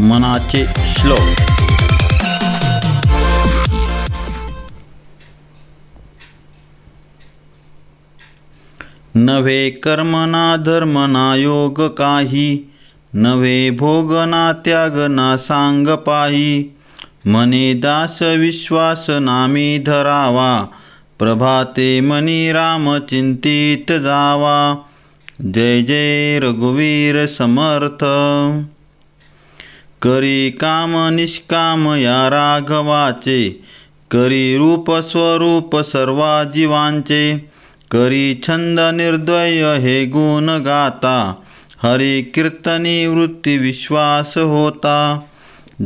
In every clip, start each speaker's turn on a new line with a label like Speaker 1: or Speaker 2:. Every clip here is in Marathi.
Speaker 1: मनाचे श्लोक. नव्हे कर्मना धर्मना योग काही नव्हे भोगना त्यागना सांग पाही मने दास विश्वास नामी धरावा प्रभाते मनी राम चिंतित जावा. जय जय रघुवीर समर्थ. करी काम निष्काम या राघवाचे. करी रूप स्वरूप सर्वा जीवांचे. करी छंद निर्दय हे गुण गाता. हरी कीर्तनी वृत्ती विश्वास होता.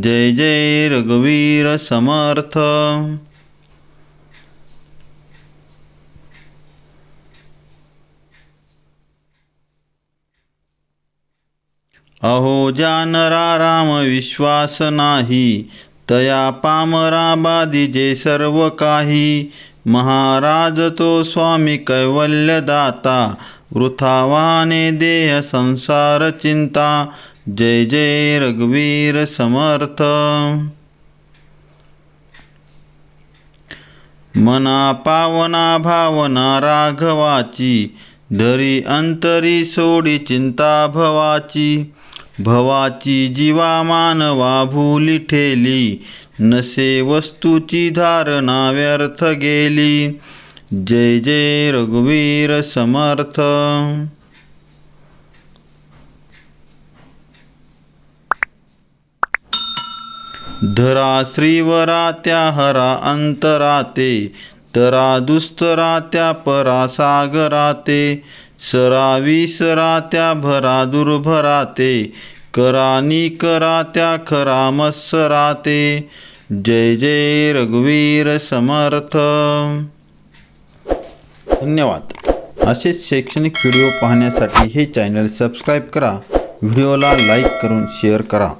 Speaker 1: जय जय रघुवीर समर्थ. अहो जानरा राम विश्वास नाही तया पामरा जे सर्व काही. महाराज तो स्वामी कैवल्यदाता वृथावाने देह संसार चिंता. जय जय रघुवीर समर्थ. मना पावना भावना राघवाची धरी अंतरी सोडी चिंता भवाची. भवाची जीवा मानवा भूली ठेली. नसे वस्तूची धारणा व्यर्थ गेली. जय जय रघुवीर समर्थ. धरा श्रीवरा त्या हरा अंतराते. तरा दुस्तरा त्या परा सागराते सरा त्या भरा दुर्भराते करा त्या खरा मत्सराते जय जय रघुवीर समर्थ. धन्यवाद. असेच शैक्षणिक व्हिडिओ पाहण्यासाठी हे चॅनल सबस्क्राईब करा. व्हिडिओला लाईक करून शेअर करा.